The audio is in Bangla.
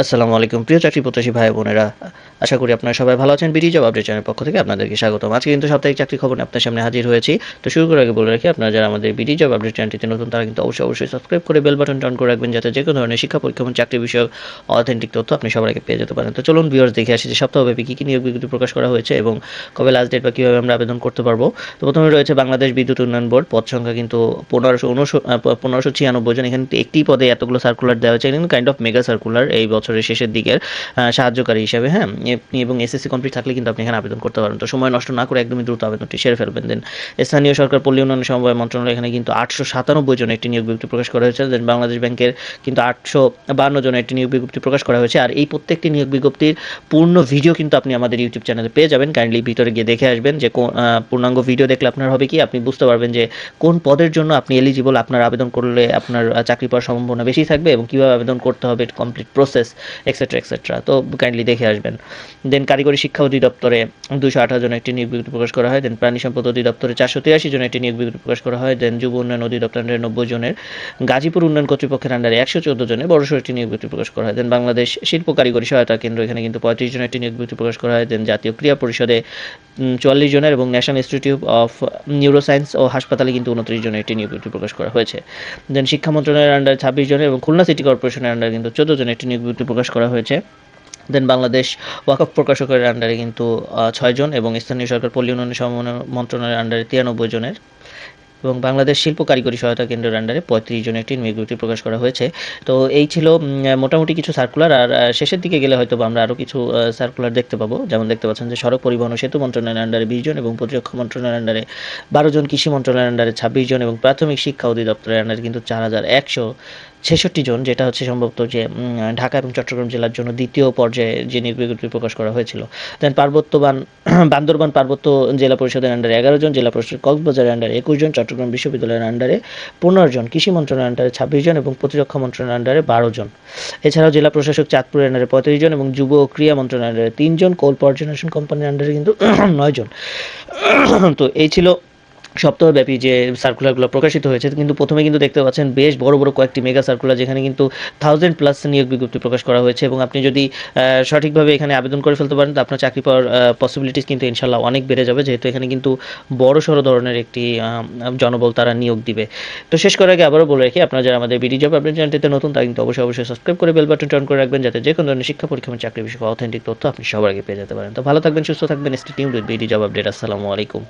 আসসালামু আলাইকুম প্রিয় চাকরি প্রত্যাশী ভাই বোনেরা। আশা করি আপনারা সবাই ভালো আছেন। বিডি জব আপডেট চ্যানেলের পক্ষ থেকে আপনাদেরকে স্বাগতম। আজকে কিন্তু সাপ্তাহিক চাকরি খবর আপনার সামনে হাজির হয়েছি। তো শুরু করার আগে বলে রাখি, আপনারা যারা আমাদের বিডি জব আপডেট চ্যানেলটিতে নতুন, তারা কিন্তু অবশ্যই অবশ্যই সাবস্ক্রাইব করে বেল বাটন অন করে রাখবেন যাতে যে কোনো ধরনের শিক্ষা পরীক্ষা এবং চাকরি বিষয়ক অথেন্টিক তথ্য আপনি সবার আগে পেয়ে যেতে পারেন। তো চলুন ভিউয়ার্স দেখে আসি যে সপ্তাহব্যাপী কী কী নিয়োগ বিজ্ঞপ্তি প্রকাশ করা হয়েছে এবং কবে লাস্ট ডেট বা কীভাবে আমরা আবেদন করতে পারব। তো প্রথমে রয়েছে বাংলাদেশ বিদ্যুৎ উন্নয়ন বোর্ড। পদ সংখ্যা কিন্তু পনেরোশো উনশো পনেরোশো ছিয়ানব্বই জন। এখানে কিন্তু একটি পদে এতগুলো সার্কুলার দেওয়া হয়েছে। এখানে কাইন্ড অফ মেগা সার্কুলার এই বছরের শেষের দিকের সাহায্যকারী হিসাবে হ্যাঁ? এ- এবং এসএসসি কমপ্লিট থাকলে কিন্তু আপনি এখানে আবেদন করতে পারেন তো সময় নষ্ট না করে একদমই দ্রুত আবেদনটি সেরে ফেলবেন। দেন স্থানীয় সরকার পল্লী উন্নয়ন সমবায় মন্ত্রণালয় এখানে কিন্তু আটশো সাতানব্বই জন একটি নিয়োগ বিজ্ঞপ্তি প্রকাশ করা হয়েছে। দেন বাংলাদেশ ব্যাংকের কিন্তু আটশো বান্ন জন একটি নিয়োগ বিজ্ঞপ্তি প্রকাশ করা হয়েছে। আর এই প্রত্যেকটি নিয়োগ বিজ্ঞপ্তির পূর্ণ ভিডিও কিন্তু আপনি আমাদের ইউটিউব চ্যানেলে পেয়ে যাবেন। কাইন্ডলি ভিতরে গিয়ে দেখে আসবেন যে কোন পূর্ণাঙ্গ ভিডিও দেখলে আপনার হবে কি? আপনি বুঝতে পারবেন যে কোন পদের জন্য আপনি এলিজিবল আপনার আবেদন করলে আপনার চাকরি পাওয়ার সম্ভাবনা বেশি থাকবে এবং কীভাবে আবেদন করতে হবে কমপ্লিট প্রসেস এক্সেট্রা এক্সেট্রা তো কাইন্ডলি দেখে আসবেন। দেন কারিগরি শিক্ষা অধিদপ্তরে দুশো আঠারো জন একটি নিয়োগ বিজ্ঞপ্তি প্রকাশ করা হয়। দেন প্রাণী সম্পদ অধিদপ্তরে চারশো তিরাশি জন একটি নিয়োগ বিজ্ঞপ্তি প্রকাশ করা হয়। দেন যুব উন্নয়ন অধিদপ্তর আন্ডারে নব্বই জনের। গাজীপুর উন্নয়ন কর্তৃপক্ষের আন্ডারে একশো চোদ্দ জনের বড়সড় একটি নিয়োগ বিজ্ঞপ্তি প্রকাশ করা হয়। দেন বাংলাদেশ শিল্প কারিগরি সহায়তা কেন্দ্র এখানে কিন্তু পঁয়ত্রিশ জন একটি নিয়োগ বিজ্ঞপ্তি প্রকাশ করা হয়। দেন জাতীয় ক্রীড়া পরিষদে চুয়াল্লিশ জনের এবং ন্যাশনাল ইনস্টিটিউট অফ নিউরোসায়েন্স ও হাসপাতালে কিন্তু উনত্রিশ জনের একটি নিয়োগ বিজ্ঞপ্তি প্রকাশ করা হয়েছে। দেন শিক্ষা মন্ত্রণালয়ের আন্ডারে ছাব্বিশ জনের এবং খুলনা সিটি কর্পোরেশনের আন্ডারে কিন্তু চোদ্দ জনের একটি নিয়োগ বিজ্ঞপ্তি প্রকাশ করা হয়েছে। দেন বাংলাদেশ ওয়াকফ প্রকাশকের আন্ডারে কিন্তু ছয়জন এবং স্থানীয় সরকার পল্লী উন্নয়ন সমন্বয় মন্ত্রণালয়ের আন্ডারে তিরানব্বই জনের এবং বাংলাদেশ শিল্প কারিগরি সহায়তা কেন্দ্রের আন্ডারে পঁয়ত্রিশ জনের একটি বিজ্ঞপ্তি প্রকাশ করা হয়েছে। তো এই ছিল মোটামুটি কিছু সার্কুলার আর শেষের দিকে গেলে হয়তো আমরা আরও কিছু সার্কুলার দেখতে পাবো। যেমন দেখতে পাচ্ছেন যে সড়ক পরিবহন ও সেতু মন্ত্রণালয়ের আন্ডারে বিশ জন এবং প্রতিরক্ষা মন্ত্রণালয়ের আন্ডারে বারো জন, কৃষি মন্ত্রণালয়ের আন্ডারে ছাব্বিশ জন এবং প্রাথমিক শিক্ষা অধিদপ্তরের আন্ডারে কিন্তু চার হাজার একশো ছেষট্টি জন, যেটা হচ্ছে সম্ভবত যে ঢাকা এবং চট্টগ্রাম জেলার জন্য দ্বিতীয় পর্যায়ে যে নিয়োগ প্রকাশ করা হয়েছিল। দেন পার্বত্যবান, বান্দরবান পার্বত্য জেলা পরিষদের আন্ডারে এগারো জন, জেলা পরিষদ কক্সবাজারের আন্ডারে একুশ জন, চট্টগ্রাম বিশ্ববিদ্যালয়ের আন্ডারে পনেরো জন, কৃষি মন্ত্রণালয়ের আন্ডারে ছাব্বিশ জন এবং প্রতিরক্ষা মন্ত্রণালয়ের আন্ডারে বারো জন। এছাড়াও জেলা প্রশাসক চাঁদপুরের আন্ডারে পঁয়ত্রিশ জন এবং যুব ও ক্রীড়া মন্ত্রণালয়ের আন্ডারে তিনজন কোল পর্যবেক্ষণ কোম্পানির আন্ডারে কিন্তু নয় জন। তো এই ছিল সপ্তাহব্যাপী যে সার্কুলারগুলো প্রকাশিত হয়েছে, কিন্তু প্রথমে কিন্তু দেখতে পাচ্ছেন বেশ বড় বড় কয়েকটি মেগা সার্কুলার যেখানে কিন্তু থাউজেন্ড প্লাস নিয়োগ বিজ্ঞপ্তি প্রকাশ করা হয়েছে এবং আপনি যদি সঠিকভাবে এখানে আবেদন করে ফেলতে পারেন, তো আপনার চাকরি পাওয়ার পসিবিলিটিস কিন্তু ইনশাল্লাহ অনেক বেড়ে যাবে, যেহেতু এখানে কিন্তু বড় সড়ো ধরনের একটি জনবল তারা নিয়োগ দিবে। তো শেষ করার আগে আবারও বলে রাখি, আপনারা যারা আমাদের বিডি জব আপনার চ্যানেলটিতে নতুন, তারা কিন্তু অবশ্যই অবশ্যই সাবস্ক্রাইব করে বেল বাটন অন করে রাখবেন, যাতে যে কোনো ধরনের শিক্ষা পরীক্ষা এবং চাকরি বিষয়ে অথেন্টিক তথ্য আপনি সবার আগে পেয়ে যেতে পারেন। তো ভালো থাকবেন, সুস্থ থাকবেন বিডি জব আপডেট আসসালামু আলাইকুম।